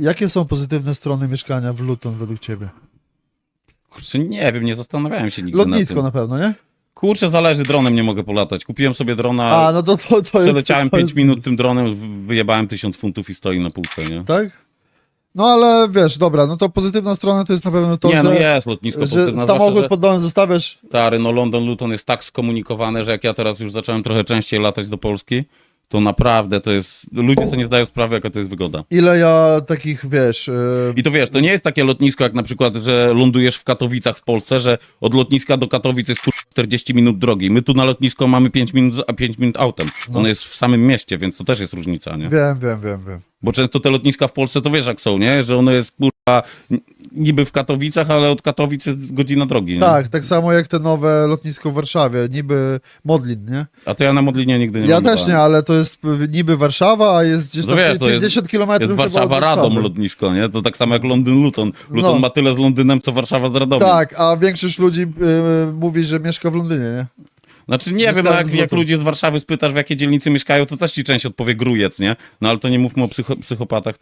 Jakie są pozytywne strony mieszkania w Luton według ciebie? Kurczę, nie wiem, nie zastanawiałem się nigdy na Lotnisko tym. na pewno, nie? Kurczę, zależy, dronem nie mogę polatać. Kupiłem sobie drona, A, no to to, to jest... przeleciałem to 5 jest- minut tym dronem, wyjebałem 1000 funtów i stoi na półce, nie? Tak? No ale wiesz, dobra, no to pozytywna strona to jest na pewno to, nie, że, no jest lotnisko że pozytywne, zwłaszcza, samochód pod domem zostawiasz, stary, no London Luton jest tak skomunikowane, że jak ja teraz już zacząłem trochę częściej latać do Polski, to naprawdę to jest, ludzie to nie zdają sprawy, jaka to jest wygoda. ile ja takich, wiesz... Yy, I to wiesz, to nie jest takie lotnisko jak na przykład, że lądujesz w Katowicach w Polsce, że od lotniska do Katowic jest kur- 40 minut drogi. My tu na lotnisko mamy 5 minut, a 5 minut autem. Ono jest w samym mieście, więc to też jest różnica, nie? wiem, wiem, wiem, wiem. Bo często te lotniska w Polsce to wiesz jak są, nie? Że ono jest kurwa niby w Katowicach, ale od Katowic jest godzina drogi, nie? Tak, tak samo jak te nowe lotnisko w Warszawie, niby Modlin, nie? A to ja na Modlinie nigdy nie ja lądowałem. też nie, ale to jest niby Warszawa, a jest gdzieś No tam wiesz, to jest- 50 kilometrów Jest Warszawa Radom lotnisko, nie? To tak samo jak Londyn Luton. Luton No. ma tyle z Londynem, co Warszawa z Radomiem. Tak, a większość ludzi y, mówi, że mieszka w Londynie, nie? Znaczy nie wiem, jak, jak ludzi z Warszawy spytasz, w jakiej dzielnicy mieszkają, to też ci część odpowie grujec, nie? No ale to nie mówmy o psycho, psychopatach,